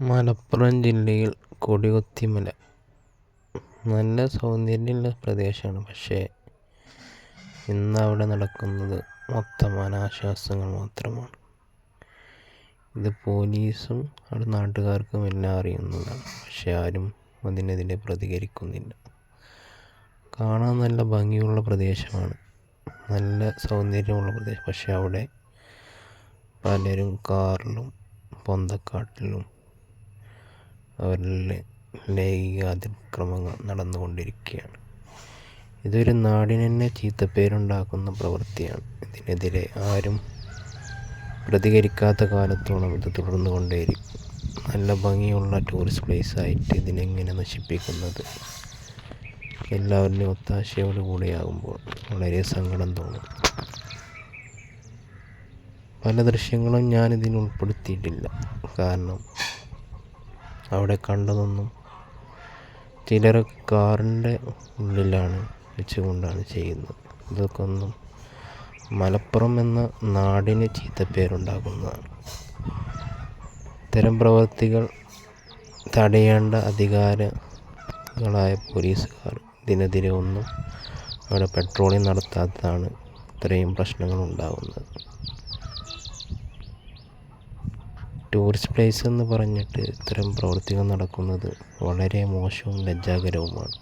മലപ്പുറം ജില്ലയിൽ കൊടികുത്തിമല നല്ല സൗന്ദര്യമുള്ള പ്രദേശമാണ്. പക്ഷേ ഇന്നവിടെ നടക്കുന്നത് മൊത്തം അനാശാസ്യങ്ങൾ മാത്രമാണ്. ഇത് പോലീസും അവിടെ നാട്ടുകാർക്കും എല്ലാം അറിയുന്നതാണ്. പക്ഷെ ആരും അതിനെതിരെ പ്രതികരിക്കുന്നില്ല. കാണാൻ നല്ല ഭംഗിയുള്ള പ്രദേശമാണ്. നല്ല സൗന്ദര്യമുള്ള പ്രദേശം. പക്ഷെ അവിടെ പലരും കാറിലും പൊന്തക്കാട്ടിലും അവരിലെ ലൈംഗിക അതിക്രമങ്ങൾ നടന്നുകൊണ്ടിരിക്കുകയാണ്. ഇതൊരു നാടിന് തന്നെ ചീത്തപ്പേരുണ്ടാക്കുന്ന പ്രവൃത്തിയാണ്. ഇതിനെതിരെ ആരും പ്രതികരിക്കാത്ത കാലത്തോളം ഇത് തുടർന്നു കൊണ്ടേയിരിക്കും നല്ല ഭംഗിയുള്ള ടൂറിസ്റ്റ് പ്ലേസ് ആയിട്ട് ഇതിനെങ്ങനെ നശിപ്പിക്കുന്നത്? എല്ലാവരുടെയും ഒത്താശയോട് കൂടിയാകുമ്പോൾ വളരെ സങ്കടം തോന്നും. പല ദൃശ്യങ്ങളും ഞാനിതിൽ ഉൾപ്പെടുത്തിയിട്ടില്ല. കാരണം അവിടെ കണ്ടതൊന്നും ചിലർ കാറിന്റെ ഉള്ളിലാണ് വെച്ചുകൊണ്ടാണ് ചെയ്യുന്നത്. ഇതൊക്കെ ഒന്നും മലപ്പുറം എന്ന നാടിന് ചീത്തപ്പേരുണ്ടാക്കുന്നതാണ്. ഇത്തരം പ്രവർത്തികൾ തടയേണ്ട അധികാരികളായ പോലീസുകാർ ഇതിനെതിരെ ഒന്നും അവിടെ പെട്രോളിംഗ് നടത്താത്തതാണ് ഇത്രയും പ്രശ്നങ്ങൾ ഉണ്ടാകുന്നത് ടൂറിസ്റ്റ് പ്ലേസ് എന്ന് പറഞ്ഞിട്ട് ഇത്തരം പ്രവർത്തികൾ നടക്കുന്നത് വളരെ മോശവും ലജ്ജാകരവുമാണ്.